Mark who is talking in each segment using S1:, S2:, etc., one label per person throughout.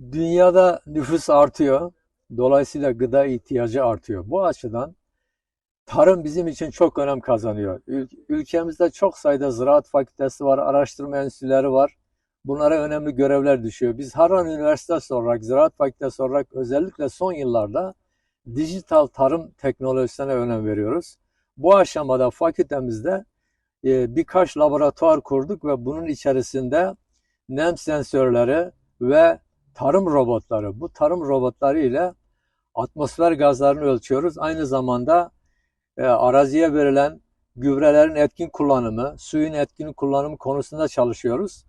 S1: Dünyada nüfus artıyor. Dolayısıyla gıda ihtiyacı artıyor. Bu açıdan tarım bizim için çok önem kazanıyor. Ül- Ülkemizde çok sayıda ziraat fakültesi var, araştırma enstitüleri var. Bunlara önemli görevler düşüyor. Biz Harran Üniversitesi olarak, ziraat fakültesi olarak özellikle son yıllarda dijital tarım teknolojisine önem veriyoruz. Bu aşamada fakültemizde e, birkaç laboratuvar kurduk ve bunun içerisinde nem sensörleri ve tarım robotları. Bu tarım robotları ile atmosfer gazlarını ölçüyoruz. Aynı zamanda e, araziye verilen gübrelerin etkin kullanımı, suyun etkin kullanımı konusunda çalışıyoruz.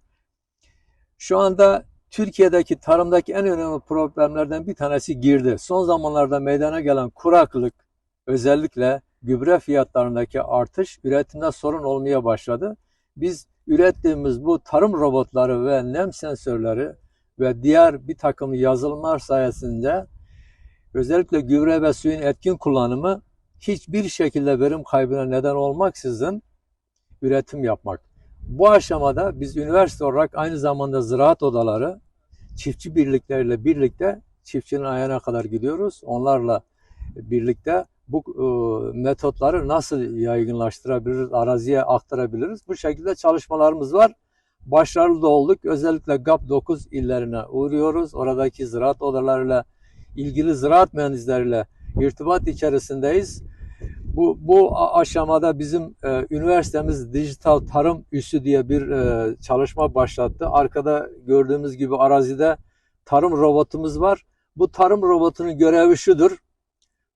S1: Şu anda Türkiye'deki tarımdaki en önemli problemlerden bir tanesi girdi. Son zamanlarda meydana gelen kuraklık, özellikle gübre fiyatlarındaki artış üretimde sorun olmaya başladı. Biz ürettiğimiz bu tarım robotları ve nem sensörleri ve diğer bir takım yazılımlar sayesinde özellikle gübre ve suyun etkin kullanımı hiçbir şekilde verim kaybına neden olmaksızın üretim yapmak. Bu aşamada biz üniversite olarak aynı zamanda ziraat odaları, çiftçi birlikleriyle birlikte çiftçinin ayağına kadar gidiyoruz. Onlarla birlikte bu e, metotları nasıl yaygınlaştırabiliriz, araziye aktarabiliriz? Bu şekilde çalışmalarımız var. Başarılı da olduk. Özellikle GAP 9 illerine uğruyoruz. Oradaki ziraat odalarıyla, ilgili ziraat mühendisleriyle irtibat içerisindeyiz. Bu, bu aşamada bizim e, üniversitemiz dijital tarım üssü diye bir e, çalışma başlattı. Arkada gördüğümüz gibi arazide tarım robotumuz var. Bu tarım robotunun görevi şudur.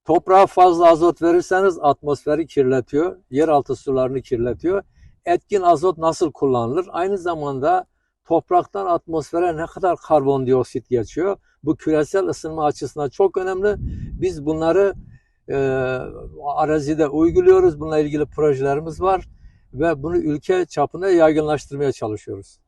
S1: Toprağa fazla azot verirseniz atmosferi kirletiyor, yeraltı sularını kirletiyor. Etkin azot nasıl kullanılır? Aynı zamanda topraktan atmosfere ne kadar karbondioksit geçiyor? Bu küresel ısınma açısından çok önemli. Biz bunları e, arazide uyguluyoruz. Bununla ilgili projelerimiz var ve bunu ülke çapında yaygınlaştırmaya çalışıyoruz.